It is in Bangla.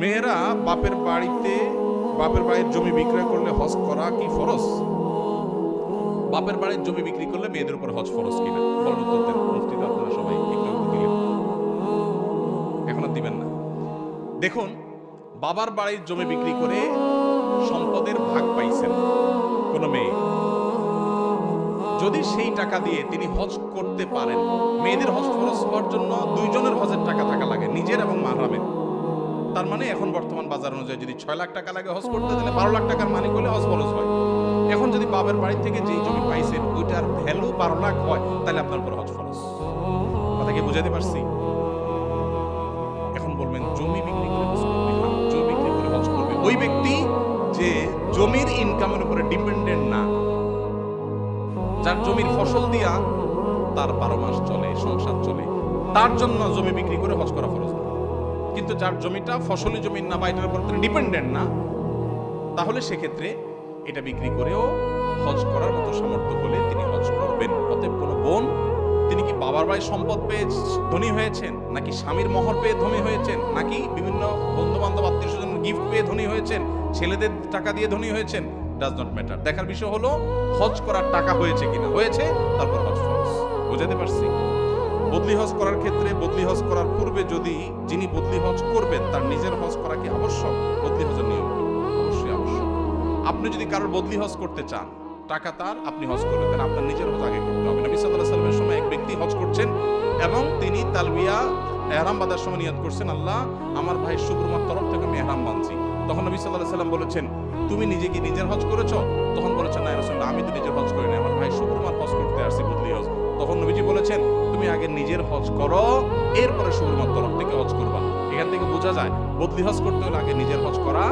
মেয়েরা বাপের বাড়িতে, বাপের বাড়ির জমি বিক্রয় করলে হজ করা কি ফরজ? বাপের বাড়ির জমি বিক্রি করলে মেয়েদের উপর হজ ফরজ কিনা বলেন উত্তর দেন। মুফতি তো আপনারা সবাই একটু দিলেন। এখন আর দিবেন না। দেখুন, বাবার বাড়ির জমি বিক্রি করে সম্পদের ভাগ পাইছেন কোন মেয়ে। যদি সেই টাকা দিয়ে তিনি হজ করতে পারেন, মেয়েদের হজ ফরজ হওয়ার জন্য দুইজনের হজের টাকা থাকা লাগে, নিজের এবং মাহরামের। তার মানে এখন বর্তমান বাজার অনুযায়ী যদি ছয় লাখ টাকা লাগে হজ করতে তাহলে বারো লাখ টাকার মালিক হলে হজ ফরজ হয়। এখন যদি বাবার বাড়ি থেকে যেই জমি পাইছেন ওইটার ভ্যালু বারো লাখ হয় তাহলে আপনার উপর হজ ফরজ। কথা কি বুঝাতে পারছি? এখন বলবেন জমি বিক্রি করে হজ করবে জমি বিক্রি করে হজ করবে। ওই ব্যক্তি যে জমির ইনকামের উপরে ডিপেন্ডেন্ট না যার জমির ফসল দিয়া তার বারো মাস চলে সংসার চলে তার জন্য জমি বিক্রি করে হজ করা ফরজ। কিন্তু যার জমিটা, ফসলি জমির না বা এটার উপর ডিপেন্ডেন্ট না, তাহলে সেক্ষেত্রে এটা বিক্রি করেও হজ করার মতো সামর্থ্য হলে তিনি হজ করবেন। অতএব কোনো বোন, তিনি কি বাবার বাড়ির সম্পদ পেয়ে ধনী হয়েছেন, নাকি স্বামীর মহর পেয়ে ধনী হয়েছেন, নাকি বিভিন্ন বন্ধু বান্ধব আত্মীয় স্বজন গিফট পেয়ে ধনী হয়েছেন, ছেলেদের টাকা দিয়ে ধনী হয়েছেন ডাজ নট ম্যাটার দেখার বিষয় হলো, হজ করার টাকা হয়েছে কিনা? হয়েছে, তারপর হজ ফরজ। বুঝাতে পারছি? বদলি হজ করার ক্ষেত্রে বদলি হজ করার পূর্বে যদি যিনি বদলি হজ করবেন, তার নিজের হজ করা কি আবশ্যক? বদলি হজের নিয়ম? অবশ্যই আবশ্যক। আপনি যদি কারোর বদলি হজ করতে চান, টাকা তার, আপনি হজ করবেন তাহলে আপনার নিজের হজ আগে করতে হবে। নবী আলাইহি সাল্লামের সময় এক ব্যক্তি হজ করছেন এবং তিনি তালবিয়া, এহরাম বাঁধার সময় নিয়ত করছেন, আল্লাহ, আমার ভাই শুভ্রমার তরফ থেকে আমি এহরাম বাঁধছি। তখন নবী আলাইহি সাল্লাম বলেছেন, তুমি নিজে কি নিজের হজ করেছ? তখন বলেছেন, না রাসূলুল্লাহ, আমি তো নিজের হজ করিনি আমার নিজের হজ করো, এরপরে শুভ্রমার তরফ থেকে হজ করবা। এখান থেকে বোঝা যায়, বদলি হজ করতে হলে আগে নিজের হজ করা